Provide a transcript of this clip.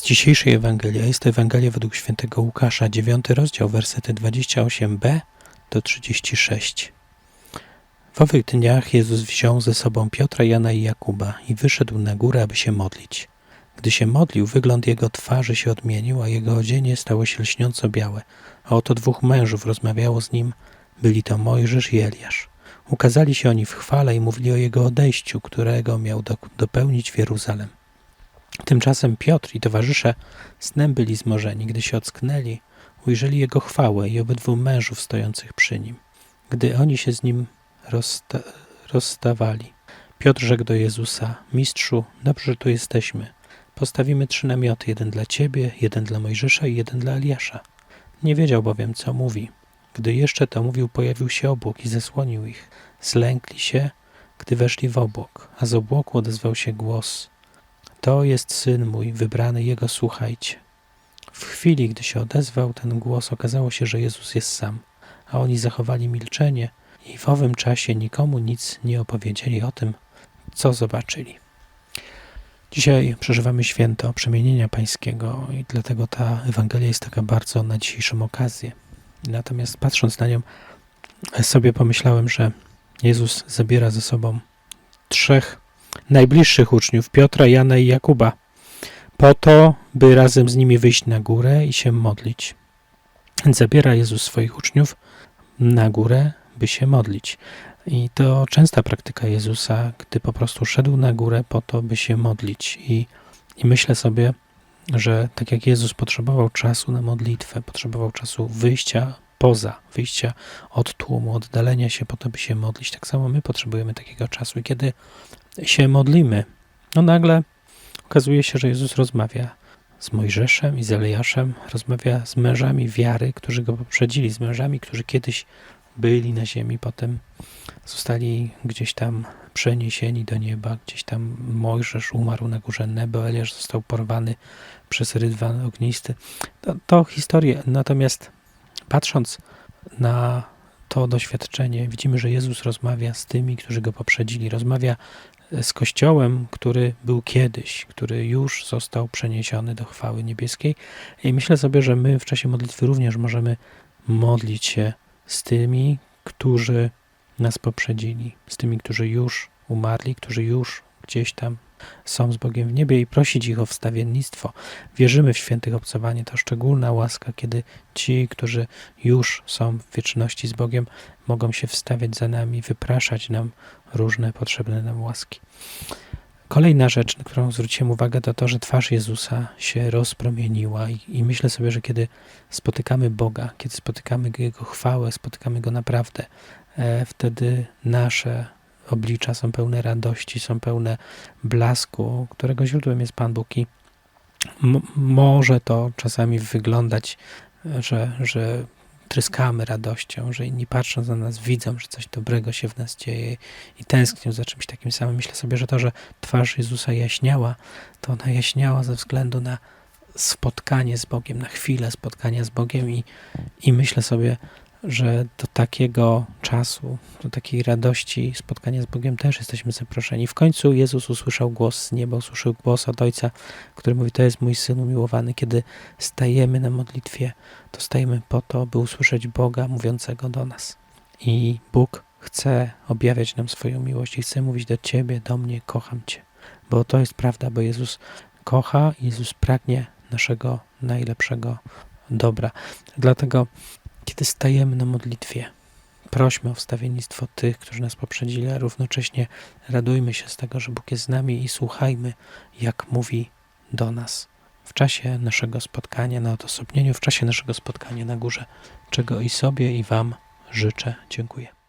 Z dzisiejszej Ewangelii, jest to Ewangelia według świętego Łukasza, 9 rozdział, wersety 28b do 36. W owych dniach Jezus wziął ze sobą Piotra, Jana i Jakuba i wyszedł na górę, aby się modlić. Gdy się modlił, wygląd jego twarzy się odmienił, a jego odzienie stało się lśniąco białe. A oto dwóch mężów rozmawiało z nim, byli to Mojżesz i Eliasz. Ukazali się oni w chwale i mówili o jego odejściu, którego miał do, dopełnić w Jeruzalem. Tymczasem Piotr i towarzysze snem byli zmorzeni. Gdy się ocknęli, ujrzeli jego chwałę i obydwu mężów stojących przy nim. Gdy oni się z nim rozsta rozstawali, Piotr rzekł do Jezusa: Mistrzu, dobrze, tu jesteśmy. Postawimy trzy namioty: jeden dla ciebie, jeden dla Mojżesza i jeden dla Eliasza. Nie wiedział bowiem, co mówi. Gdy jeszcze to mówił, pojawił się obłok i zasłonił ich. Zlękli się, gdy weszli w obłok, a z obłoku odezwał się głos: To jest syn mój, wybrany jego słuchajcie. W chwili, gdy się odezwał ten głos, okazało się, że Jezus jest sam, a oni zachowali milczenie i w owym czasie nikomu nic nie opowiedzieli o tym, co zobaczyli. Dzisiaj przeżywamy święto przemienienia pańskiego i dlatego ta Ewangelia jest taka bardzo na dzisiejszą okazję. Natomiast patrząc na nią, sobie pomyślałem, że Jezus zabiera ze sobą trzech najbliższych uczniów, Piotra, Jana i Jakuba, po to, by razem z nimi wyjść na górę i się modlić. Zabiera Jezus swoich uczniów na górę, by się modlić. I to częsta praktyka Jezusa, gdy po prostu szedł na górę po to, by się modlić. I, i myślę sobie, że tak jak Jezus potrzebował czasu na modlitwę, potrzebował czasu wyjścia poza, wyjścia od tłumu, oddalenia się po to, by się modlić, tak samo my potrzebujemy takiego czasu. I kiedy się modlimy, no nagle okazuje się, że Jezus rozmawia z Mojżeszem i z Eliaszem, rozmawia z mężami wiary, którzy go poprzedzili, z mężami, którzy kiedyś byli na ziemi, potem zostali gdzieś tam przeniesieni do nieba, gdzieś tam Mojżesz umarł na górze Nebo, Eliasz został porwany przez rydwan ognisty. To, to historie, natomiast patrząc na to doświadczenie, widzimy, że Jezus rozmawia z tymi, którzy go poprzedzili, rozmawia z Kościołem, który był kiedyś, który już został przeniesiony do chwały niebieskiej. I myślę sobie, że my w czasie modlitwy również możemy modlić się z tymi, którzy nas poprzedzili, z tymi, którzy już umarli, którzy już gdzieś tam są z Bogiem w niebie i prosić ich o wstawiennictwo. Wierzymy w świętych obcowanie. To szczególna łaska, kiedy ci, którzy już są w wieczności z Bogiem, mogą się wstawiać za nami, wypraszać nam różne potrzebne nam łaski. Kolejna rzecz, na którą zwróciłem uwagę, to to, że twarz Jezusa się rozpromieniła i, i myślę sobie, że kiedy spotykamy Boga, kiedy spotykamy Jego chwałę, spotykamy Go naprawdę, e, wtedy nasze oblicza są pełne radości, są pełne blasku, którego źródłem jest Pan Bóg i może to czasami wyglądać, że, że tryskamy radością, że inni patrząc na nas widzą, że coś dobrego się w nas dzieje i tęsknią za czymś takim samym. Myślę sobie, że to, że twarz Jezusa jaśniała, to ona jaśniała ze względu na spotkanie z Bogiem, na chwilę spotkania z Bogiem i, i myślę sobie, że do takiego czasu, do takiej radości spotkania z Bogiem też jesteśmy zaproszeni. W końcu Jezus usłyszał głos z nieba, usłyszał głos od Ojca, który mówi: To jest mój syn umiłowany. Kiedy stajemy na modlitwie, to stajemy po to, by usłyszeć Boga mówiącego do nas. I Bóg chce objawiać nam swoją miłość i chce mówić do Ciebie, do mnie: Kocham Cię. Bo to jest prawda, bo Jezus kocha, Jezus pragnie naszego najlepszego dobra. Dlatego kiedy stajemy na modlitwie, prośmy o wstawiennictwo tych, którzy nas poprzedzili, a równocześnie radujmy się z tego, że Bóg jest z nami i słuchajmy, jak mówi do nas w czasie naszego spotkania na odosobnieniu, w czasie naszego spotkania na górze, czego i sobie, i Wam życzę. Dziękuję.